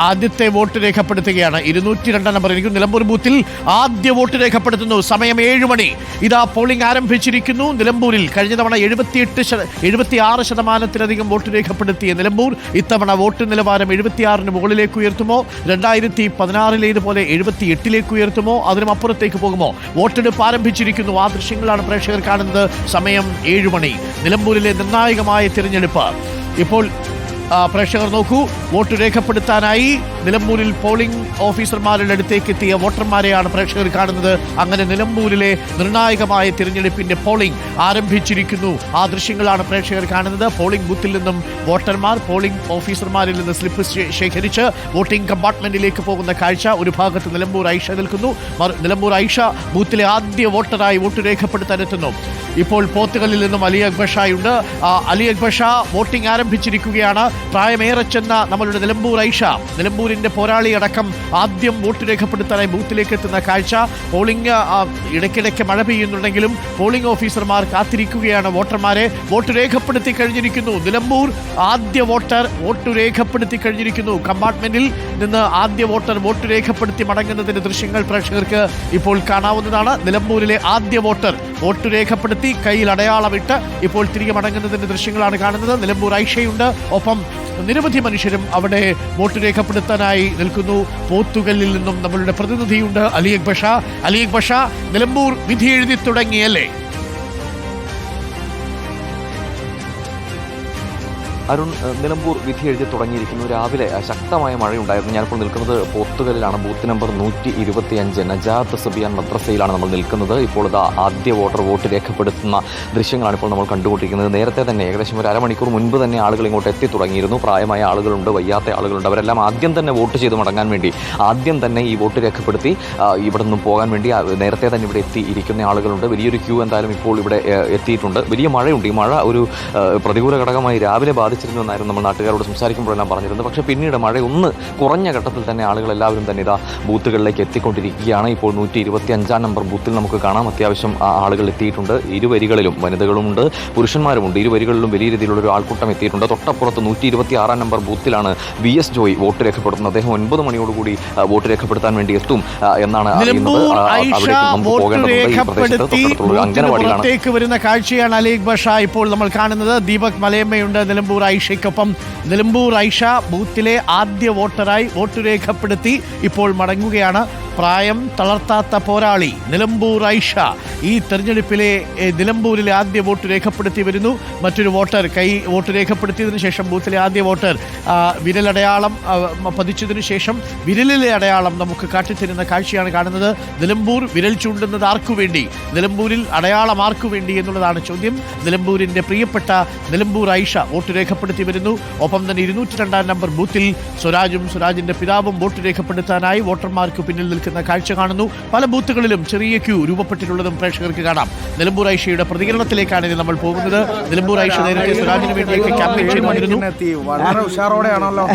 ആദ്യത്തെ വോട്ട് രേഖപ്പെടുത്തുകയാണ്. ഇരുന്നൂറ്റി രണ്ടാം നമ്പർ. എനിക്ക് നിലമ്പൂർ ബൂത്തിൽ ആദ്യ വോട്ട് രേഖപ്പെടുത്തുന്നു. സമയം ഏഴ് മണി. ഇതാ പോളിംഗ് ആരംഭിച്ചിരിക്കുന്നു. നിലമ്പൂരിൽ കഴിഞ്ഞ തവണ എഴുപത്തിയെട്ട് എഴുപത്തി ആറ് ശതമാനത്തിലധികം വോട്ട് രേഖപ്പെടുത്തിയ നിലമ്പൂർ ഇത്തവണ വോട്ട് നിലവാരം എഴുപത്തിയാറിന് മുകളിലേക്ക് ഉയർത്തുമോ? രണ്ടായിരത്തി പതിനാറിലേതുപോലെ എഴുപത്തി എട്ടിലേക്ക് ഉയർത്തുമോ? അതിനും അപ്പുറത്തേക്ക് പോകുമോ? വോട്ടെടുപ്പ് ആരംഭിച്ചിരിക്കുന്നു. ആ ദൃശ്യങ്ങളാണ് പ്രേക്ഷകർ കാണുന്നത്. സമയം ഏഴ് മണി. നിലമ്പൂരിലെ നിർണായകമായ തിരഞ്ഞെടുപ്പ്. ഇപ്പോൾ പ്രേക്ഷകർ നോക്കൂ. വോട്ട് രേഖപ്പെടുത്താനായി നിലമ്പൂരിൽ പോളിംഗ് ഓഫീസർമാരുടെ അടുത്തേക്ക് എത്തിയ വോട്ടർമാരെയാണ് പ്രേക്ഷകർ കാണുന്നത്. അങ്ങനെ നിലമ്പൂരിലെ നിർണായകമായ തിരഞ്ഞെടുപ്പിന്റെ പോളിംഗ് ആരംഭിച്ചിരിക്കുന്നു. ആ ദൃശ്യങ്ങളാണ് പ്രേക്ഷകർ കാണുന്നത്. പോളിംഗ് ബൂത്തിൽ നിന്നും വോട്ടർമാർ പോളിംഗ് ഓഫീസർമാരിൽ നിന്ന് സ്ലിപ്പ് ശേഖരിച്ച് വോട്ടിംഗ് കമ്പാർട്ട്മെന്റിലേക്ക് പോകുന്ന കാഴ്ച ഒരു ഭാഗത്ത് നിലമ്പൂർ ഐഷ നിൽക്കുന്നു. നിലമ്പൂർ ഐഷ ബൂത്തിലെ ആദ്യ വോട്ടറായി വോട്ട് രേഖപ്പെടുത്താൻ എത്തുന്നു. ഇപ്പോൾ പോത്തുകളിൽ നിന്നും അലി അക്ബർ ഷായുണ്ട് അലി അക്ബർ ഷാ വോട്ടിംഗ് ആരംഭിച്ചിരിക്കുകയാണ്. പ്രായമേറെ ചെന്ന നമ്മളുടെ നിലമ്പൂർ ഐഷ. നിലമ്പൂരിന്റെ പോരാളി അടക്കം ആദ്യം വോട്ട് രേഖപ്പെടുത്താനായി ബൂത്തിലേക്ക് എത്തുന്ന കാഴ്ച. പോളിംഗ് ഇടയ്ക്കിടയ്ക്ക് മഴ പെയ്യുന്നുണ്ടെങ്കിലും പോളിംഗ് ഓഫീസർമാർ കാത്തിരിക്കുകയാണ് വോട്ടർമാരെ. വോട്ട് രേഖപ്പെടുത്തി കഴിഞ്ഞിരിക്കുന്നു. നിലമ്പൂർ ആദ്യ വോട്ടർ വോട്ട് രേഖപ്പെടുത്തി കഴിഞ്ഞിരിക്കുന്നു. കമ്പാർട്ട്മെന്റിൽ നിന്ന് ആദ്യ വോട്ടർ വോട്ട് രേഖപ്പെടുത്തി മടങ്ങുന്നതിന്റെ ദൃശ്യങ്ങൾ പ്രേക്ഷകർക്ക് ഇപ്പോൾ കാണാവുന്നതാണ്. നിലമ്പൂരിലെ ആദ്യ വോട്ടർ വോട്ട് രേഖപ്പെടുത്തി കയ്യിൽ അടയാളമിട്ട് ഇപ്പോൾ തിരികെ മടങ്ങുന്നതിന്റെ ദൃശ്യങ്ങളാണ് കാണുന്നത്. നിലമ്പൂർ ഐഷയുണ്ട്. ഒപ്പം നിരവധി മനുഷ്യരും അവിടെ വോട്ട് രേഖപ്പെടുത്താനായി നിൽക്കുന്നു. പോത്തുകല്ലിൽ നിന്നും നമ്മളുടെ പ്രതിനിധിയുണ്ട് അലി ബഷ. അലിയക് അലി അക്ബർ നിലമ്പൂർ വിധി എഴുതി തുടങ്ങിയല്ലേ? അരുൺ നിലമ്പൂർ വിധി എഴുതി തുടങ്ങിയിരിക്കുന്നു. രാവിലെ ശക്തമായ മഴയുണ്ടായിരുന്നു. ഞാനിപ്പോൾ നിൽക്കുന്നത് പോത്തുകലിലാണ് ബൂത്ത് നമ്പർ നൂറ്റി ഇരുപത്തി അഞ്ച് നജാത്ത് സുബിയാൻ മദ്രസയിലാണ് നമ്മൾ നിൽക്കുന്നത്. ഇപ്പോൾ ഇത് ആദ്യ വോട്ടർ വോട്ട് രേഖപ്പെടുത്തുന്ന ദൃശ്യങ്ങളാണ് ഇപ്പോൾ നമ്മൾ കണ്ടുകൊണ്ടിരിക്കുന്നത്. നേരത്തെ തന്നെ ഏകദേശം ഒരു അരമണിക്കൂർ മുൻപ് തന്നെ ആളുകൾ ഇങ്ങോട്ട് എത്തി തുടങ്ങിയിരുന്നു. പ്രായമായ ആളുകളുണ്ട് വയ്യാത്ത ആളുകളുണ്ട്. അവരെല്ലാം ആദ്യം തന്നെ വോട്ട് ചെയ്ത് മടങ്ങാൻ വേണ്ടി ആദ്യം തന്നെ ഈ വോട്ട് രേഖപ്പെടുത്തി ഇവിടെ നിന്നും പോകാൻ വേണ്ടി നേരത്തെ തന്നെ ഇവിടെ എത്തിയിരിക്കുന്ന ആളുകളുണ്ട്. വലിയൊരു ക്യൂ എന്തായാലും ഇപ്പോൾ ഇവിടെ എത്തിയിട്ടുണ്ട്. വലിയ മഴയുണ്ട്. ഈ മഴ ഒരു പ്രതികൂല ഘടകമായി രാവിലെ ബാധിച്ചിരുന്നു എന്നായിരുന്നു നമ്മൾ നാട്ടുകാരോട് സംസാരിക്കുമ്പോഴെല്ലാം പറഞ്ഞിരുന്നത്. പക്ഷേ പിന്നീട് മഴ ഒന്ന് കുറഞ്ഞ ഘട്ടത്തിൽ തന്നെ ആളുകൾ എല്ലാവരും തന്നെ ഇതാ ബൂത്തുകളിലേക്ക് എത്തിക്കൊണ്ടിരിക്കുകയാണ്. ഇപ്പോൾ നൂറ്റി ഇരുപത്തി അഞ്ചാം നമ്പർ ബൂത്തിൽ നമുക്ക് കാണാം. അത്യാവശ്യം ആളുകൾ എത്തിയിട്ടുണ്ട്. ഇരുവരികളിലും വനിതകളുമുണ്ട് പുരുഷന്മാരുമുണ്ട്. ഇരുവരികളിലും വലിയ രീതിയിലുള്ള ഒരു ആൾക്കൂട്ടം എത്തിയിട്ടുണ്ട്. തൊട്ടപ്പുറത്ത് നൂറ്റി ഇരുപത്തി ആറാം നമ്പർ ബൂത്തിലാണ് വി എസ് ജോയ് വോട്ട് രേഖപ്പെടുത്തുന്നത്. അദ്ദേഹം ഒൻപത് മണിയോടുകൂടി വോട്ട് രേഖപ്പെടുത്താൻ വേണ്ടി എത്തും എന്നാണ് അറിയുന്നത്. വരുന്ന കാഴ്ചയാണ് അലീഖ് ബഷ ഇപ്പോൾ നമ്മൾ കാണുന്നത്. ദീപക് മലയമ്മയുണ്ട് നിലമ്പൂർ ഐഷയ്ക്കൊപ്പം നിലമ്പൂർ ഐഷ ബൂത്തിലെ ആദ്യ വോട്ടറായി വോട്ട് രേഖപ്പെടുത്തി ഇപ്പോൾ മടങ്ങുകയാണ്. പ്രായം തളർത്താത്ത പോരാളി നിലമ്പൂർ ഐഷ. ഈ തെരഞ്ഞെടുപ്പിലെ നിലമ്പൂരിലെ ആദ്യ വോട്ട് രേഖപ്പെടുത്തി വരുന്നു. മറ്റൊരു വോട്ടർ കൈ വോട്ട് രേഖപ്പെടുത്തിയതിനു ശേഷം ബൂത്തിലെ ആദ്യ വോട്ടർ വിരലടയാളം പതിച്ചതിനു ശേഷം വിരലിലെ അടയാളം നമുക്ക് കാട്ടിത്തരുന്ന കാഴ്ചയാണ് കാണുന്നത്. നിലമ്പൂർ വിരൽ ചൂണ്ടുന്നത് ആർക്കു വേണ്ടി? നിലമ്പൂരിൽ അടയാളം ആർക്കു വേണ്ടി എന്നുള്ളതാണ് ചോദ്യം. നിലമ്പൂരിന്റെ പ്രിയപ്പെട്ട നിലമ്പൂർ ഐഷ വോട്ട് രേഖപ്പെടുത്തി വരുന്നു. ഒപ്പം തന്നെ ഇരുന്നൂറ്റി രണ്ടാം നമ്പർ ബൂത്തിൽ സ്വരാജും സ്വരാജിന്റെ പിതാവും വോട്ട് രേഖപ്പെടുത്താനായി വോട്ടർമാർക്ക് പിന്നിൽ നിൽക്കുന്ന കാഴ്ച കാണുന്നു. പല ബൂത്തുകളിലും ചെറിയ ക്യൂ രൂപപ്പെട്ടിട്ടുള്ളതും പ്രേക്ഷകർക്ക് കാണാം. നിലമ്പൂർ ഐഷയുടെ പ്രതികരണത്തിലേക്കാണ് ഇനി നമ്മൾ പോകുന്നത്. നിലമ്പൂർ ഐഷ നേരത്തെ സ്വരാജിന് വേണ്ടിയൊക്കെ ക്യാമ്പയിൻ ചെയ്തു വന്നിരുന്നു വളരെ ഉഷാറോടെയാണല്ലോ.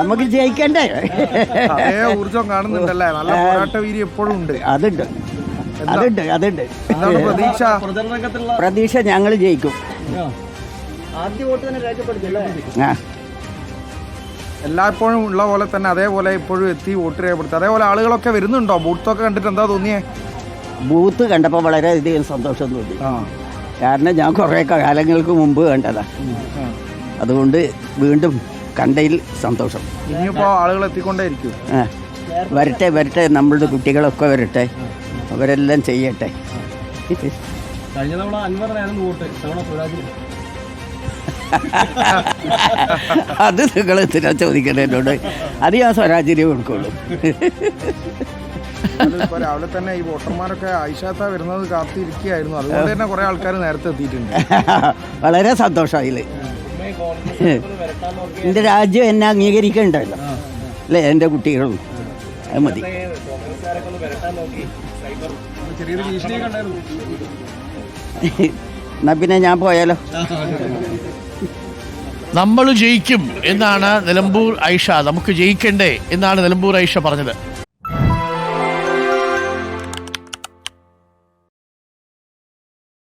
നമുക്ക് ജയിക്കണ്ടേ? ഊർജം കാണുന്നുണ്ടല്ലേ? നല്ല പോരാട്ട വീരി എപ്പോഴും ഉണ്ട്. അതുണ്ട്. അതുണ്ട് അതുണ്ട്. പ്രതീക്ഷ? പ്രതീക്ഷ ഞങ്ങൾ ജയിക്കും. ആദ്യ വോട്ട് തന്നെ ആ. എല്ലായ്പ്പോഴും ഉള്ള പോലെ തന്നെ അതേപോലെ ഇപ്പോഴും എത്തി വോട്ട് രേഖപ്പെടുത്തി. അതേപോലെ ആളുകളൊക്കെ വരുന്നുണ്ടോ? ബൂത്തൊക്കെ കണ്ടിട്ട് എന്താ തോന്നിയേ? ബൂത്ത് കണ്ടപ്പോൾ വളരെയധികം സന്തോഷം തോന്നി. ആ. കാരണം ഞാൻ കുറേ കാലങ്ങൾക്ക് മുമ്പ് കണ്ടതാ. അതുകൊണ്ട് വീണ്ടും കണ്ടതിൽ സന്തോഷം. ഇനിയിപ്പോൾ ആളുകൾ എത്തിക്കൊണ്ടേ ഇരിക്കും ആ. വരട്ടെ വരട്ടെ നമ്മളുടെ കുട്ടികളൊക്കെ വരട്ടെ. അവരെല്ലാം ചെയ്യട്ടെ. കഴിഞ്ഞ തവണ അൻവറിനായിരുന്നു വോട്ട്. തവണ സ്വരാജിന്. അത് നിങ്ങൾ എന്തിനാ ചോദിക്കണേ എന്നോട്? അത് ഞാൻ സ്വരാജിനെ കൊടുക്കുള്ളൂ ഇപ്പൊ രാവിലെ തന്നെ ഈ വോട്ടർമാരൊക്കെ ഐഷാത്ത വരുന്നത് കാത്തിരിക്കുകയായിരുന്നു. അതുകൊണ്ട് തന്നെ കുറെ ആൾക്കാർ നേരത്തെ എത്തിയിട്ടുണ്ട്. വളരെ സന്തോഷമായില്ലേ എന്റെ രാജ്യം എന്നെ അംഗീകരിക്കണ്ടല്ലോ. അല്ലേ? എന്റെ കുട്ടികളും. അത് മതി. എന്നാ പിന്നെ ഞാൻ പോയാലോ? നമ്മൾ ജയിക്കും എന്നാണ് നിലമ്പൂർ ഐഷ. നമുക്ക് ജയിക്കണ്ടേ എന്നാണ് നിലമ്പൂർ ഐഷ പറഞ്ഞത്.